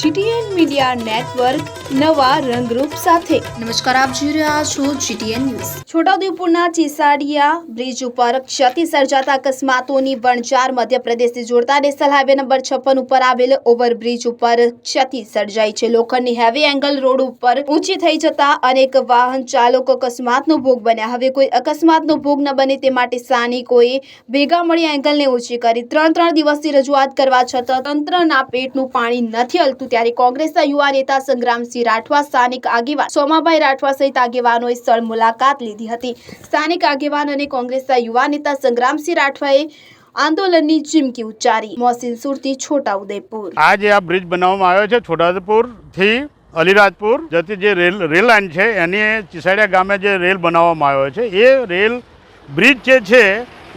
GTN media network નવા રંગરૂપ સાથે. નમસ્કાર આપ જોઈ રહ્યા છો જીટીએન ન્યૂઝ. છોટાઉદેપુરના ચીસાડિયા બ્રિજ ઉપર ક્ષતિ સર્જાતા અકસ્માતોની વણચાર મધ્યપ્રદેશથી જોડતા નેશનલ હાઈવે નંબર છપ્પન ઉપર આવેલ ઓવરબ્રિજ ઉપર ક્ષતિ સર્જાઈ છે. લોખંડની હેવી એંગલ રોડ ઉપર ઊંચી થઈ જતા અનેક વાહન ચાલકો અકસ્માતનો ભોગ બન્યા. હવે કોઈ અકસ્માતનો ભોગ ન બને તે માટે સ્થાનિકોએ ભેગા મળી એંગલને ઊંચી કરી. ત્રણ ત્રણ દિવસથી રજૂઆત કરવા છતાં તંત્રના પેટનું પાણી નથી હલતું. ત્યારે કોંગ્રેસના યુવા નેતા સંગ્રામસિંહ રાઠવા સ્થાનિક આગેવાન સોમાભાઈ રાઠવા સહિત આગેવાનોએ સ્થળ મુલાકાત લીધી હતી. સ્થાનિક આગેવાન અને કોંગ્રેસના યુવા નેતા સંગ્રામસિંહ રાઠવાએ આંદોલનની ચીમકી ઉચ્ચારી. મોહસિન સુરતી, છોટાઉદેપુર. આ જે આ બ્રિજ બનાવવામાં આવ્યો છે છોટાઉદેપુરથી અલીરાજપુર જતી જે રેલ રેલ લાઇન છે, એની ચીસાડિયા ગામે જે રેલ બનાવવામાં આવ્યો છે, એ રેલ બ્રિજ જે છે,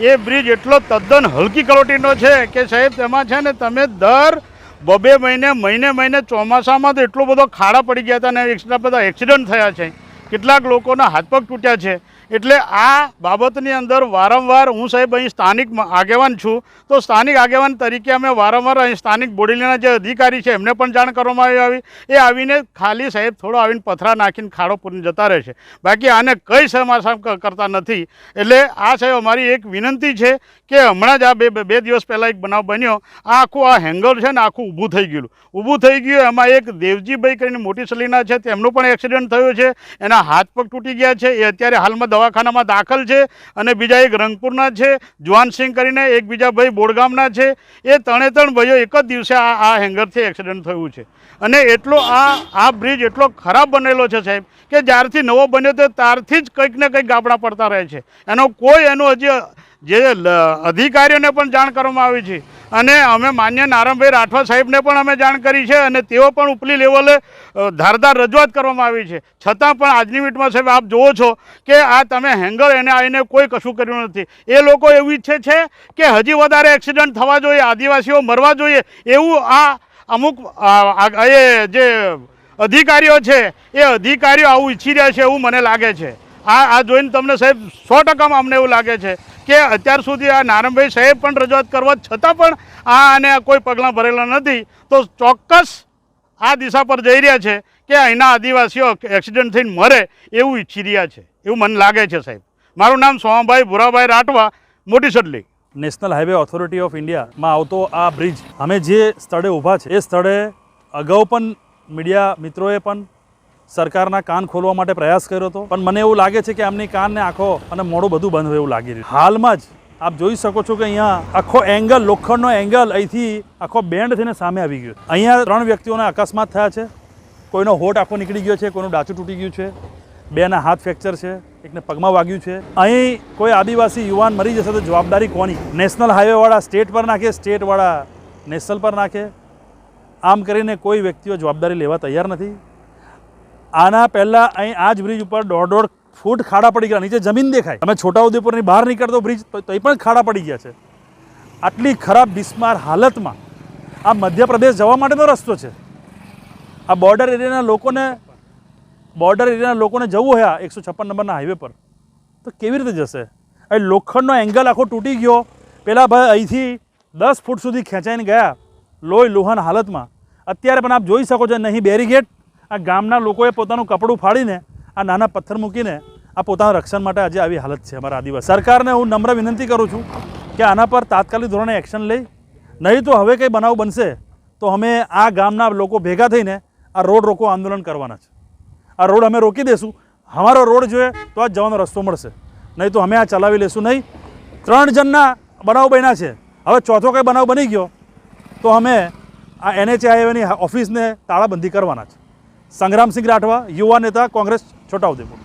એ બ્રિજ એટલો તદ્દન હલકી કલોટીનો છે કે સાહેબ, તેમાં છે ને તમે દર બબે મહિને મહિને મહિને ચોમાસામાં તો એટલો બધો ખાડા પડી ગયા હતા અને એટલા બધા એક્સિડન્ટ થયા છે. કેટલાક લોકોના હાથ પગ તૂટ્યા છે. એટલે આ બાબતની અંદર વારંવાર હું સાહેબ અહીં સ્થાનિક આગેવાન છું. તો સ્થાનિક આગેવાન તરીકે અમે વારંવાર અહીં સ્થાનિક બોડીલીના જે અધિકારી છે, એમને પણ જાણ કરવામાં આવી એ આવીને ખાલી સાહેબ થોડો આવીને પથરા નાખીને ખાડો પૂરીને જતા રહે છે. બાકી આને કંઈ સમાસામ કરતા નથી. એટલે આ સાહેબ અમારી એક વિનંતી છે કે હમણાં જ આ બે બે- બે દિવસ પહેલાં એક બનાવ બન્યો. આ આખું આ હેંગર છે ને આખું ઊભું થઈ ગયેલું. ઊભું થઈ ગયું, એમાં એક દેવજીભાઈ કરીને મોટી સલીના છે, તેમનું પણ એક્સિડન્ટ થયું છે. એના હાથ પગ તૂટી ગયા છે. એ અત્યારે હાલમાં દવાખાનામાં દાખલ છે અને બીજા એક રંગપુરના છે. જુવાનસિંહ કરીને એક બીજા ભાઈ બોડગામના છે. એ ત્રણે ત્રણ ભાઈઓ એક જ દિવસે આ આ હેંગરથી એક્સિડન્ટ થયું છે. અને એટલો આ આ બ્રિજ એટલો ખરાબ બનેલો છે સાહેબ કે જ્યારથી નવો બન્યો તો ત્યારથી જ કંઈક ને કંઈક ગાબડા પડતા રહે છે. એનો કોઈ એનો હજી, જે અધિકારીઓને પણ જાણ કરવામાં આવી છે. અને અમે માન્ય નારણભાઈ રાઠવા સાહેબને પણ અમે જાણ કરી છે અને તેઓ પણ ઉપલી લેવલે ધારદાર રજૂઆત કરવામાં આવી છે. છતાં પણ આજની મીટમાં સાહેબ આપ જુઓ છો કે આ તમે હેંગર એને આવીને કોઈ કશું કર્યું નથી. એ લોકો એવું ઈચ્છે છે કે હજી વધારે એક્સિડન્ટ થવા જોઈએ, આદિવાસીઓ મરવા જોઈએ એવું આ અમુક એ જે અધિકારીઓ છે, એ અધિકારીઓ આવું ઈચ્છી રહ્યા છે એવું મને લાગે છે. આ આ જોઈને તમને સાહેબ સો ટકામાં અમને એવું લાગે છે. કે અત્યાર સુધી આ નારણભાઈ સાહેબ પણ રજૂઆત કરવા છતાં પણ આ અને કોઈ પગલાં ભરેલા નથી, તો ચોક્કસ આ દિશા પર જઈ રહ્યા છે કે અહીંના આદિવાસીઓ એક્સિડન્ટ થઈને મરે એવું ઈચ્છી રહ્યા છે, એવું મને લાગે છે સાહેબ. મારું નામ Somabhai Bhurabhai Rathwa, Moti Sadli. National highway authority of ઇન્ડિયામાં આવતો આ બ્રિજ, અમે જે સ્થળે ઊભા છે, એ સ્થળે અગાઉ પણ મીડિયા મિત્રોએ પણ સરકારના કાન ખોલવા માટે પ્રયાસ કર્યો હતો. પણ મને એવું લાગે છે કે આમની કાનને આંખો અને મોડું બધું બંધ હોય એવું લાગી રહ્યું હાલમાં જ આપ જોઈ શકો છો કે અહીંયા આખો એંગલ લોખંડનો એંગલ અહીંથી આખો બેન્ડ થઈને સામે આવી ગયો અહીંયા ત્રણ વ્યક્તિઓના અકસ્માત થયા છે. કોઈનો હોઠ આખો નીકળી ગયો છે, કોઈનું ડાચું તૂટી ગયું છે. બેના હાથ ફ્રેક્ચર છે, એકને પગમાં વાગ્યું છે. અહીં કોઈ આદિવાસી યુવાન મરી જશે તો જવાબદારી કોની? નેશનલ હાઈવેવાળા સ્ટેટ પર નાખે, સ્ટેટવાળા નેશનલ પર નાખે? આમ કરીને કોઈ વ્યક્તિઓ જવાબદારી લેવા તૈયાર નથી. આના પહેલાં અહીં આ જ બ્રિજ ઉપર દોઢ દોઢ ફૂટ ખાડા પડી ગયા. નીચે જમીન દેખાય. તમે છોટાઉદેપુરની બહાર નીકળતો બ્રિજ, તો એ પણ ખાડા પડી ગયા છે. આટલી ખરાબ બિસ્માર હાલતમાં આ મધ્યપ્રદેશ જવા માટેનો રસ્તો છે. આ બોર્ડર એરિયાના લોકોને બોર્ડર એરિયાના લોકોને જવું હોય એકસો છપ્પન નંબરના હાઈવે પર, તો કેવી રીતે જશે? અહીં લોખંડનો એંગલ આખો તૂટી ગયો. પેલા ભાઈ અહીંથી દસ ફૂટ સુધી ખેંચાઈને ગયા લોહી લોહન હાલતમાં. અત્યારે પણ આપ જોઈ શકો છો, નહીં બેરીગેટ આ ગામના લોકોએ પોતાનું કપડું ફાડીને આ નાના પથ્થર મૂકીને આ પોતાના રક્ષણ માટે આજે આવી હાલત છે અમારા આદિવાસી. સરકારને હું નમ્ર વિનંતી કરું છું કે આના પર તાત્કાલિક ધોરણે એક્શન લઈ. નહીં તો હવે કંઈ બનાવ બનશે તો અમે આ ગામના લોકો ભેગા થઈને આ રોડ રોકો આંદોલન કરવાના છે. આ રોડ અમે રોકી દઈશું અમારો રોડ જોઈએ તો આ જવાનો રસ્તો મળશે. નહીં તો અમે આ ચલાવી લેશું નહીં. ત્રણ જણના બનાવ બન્યા છે. હવે ચોથો કંઈ બનાવ બની ગયો તો અમે આ એનએચઆઈની ઓફિસને તાળાબંધી કરવાના છે. સંગ્રામસિંહ રાઠવા યુવા નેતા કોંગ્રેસ છોટાઉદેપુર.